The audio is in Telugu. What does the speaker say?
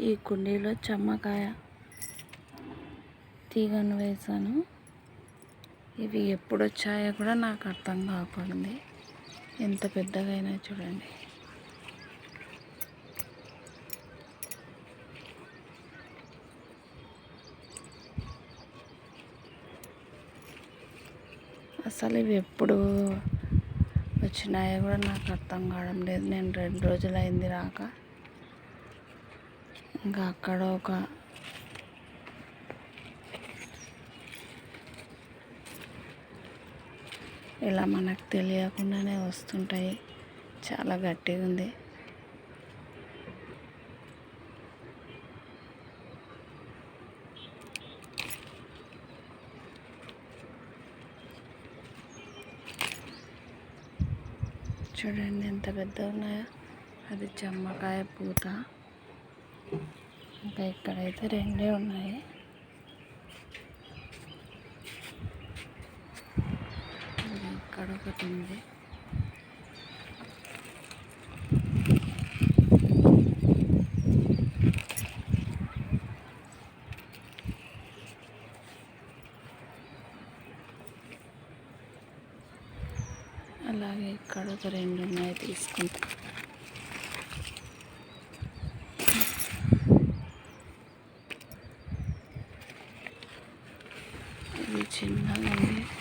ఈ కుండీలో చెమ్మకాయ తీగను వేశాను. ఇవి ఎప్పుడు వచ్చాయో కూడా నాకు అర్థం కాకపోయింది. ఎంత పెద్దగా అయినా చూడండి. అసలు ఇవి ఎప్పుడు వచ్చినాయో కూడా నాకు అర్థం కావడం లేదు. నేను రెండు రోజులు అయింది రాక. ఇంకా అక్కడ ఒక ఇలా మనకు తెలియకుండానే వస్తుంటాయి. చాలా గట్టిగా ఉంది. చూడండి ఎంత పెద్దగా ఉన్నాయో. అది చెమ్మకాయ పూత. ఇంకా ఇక్కడైతే రెండే ఉన్నాయి. ఇక్కడ ఒకటి ఉంది. అలాగే ఇక్కడ ఒక రెండు ఉన్నాయి తీసుకుంటాం. 没钱，他那里。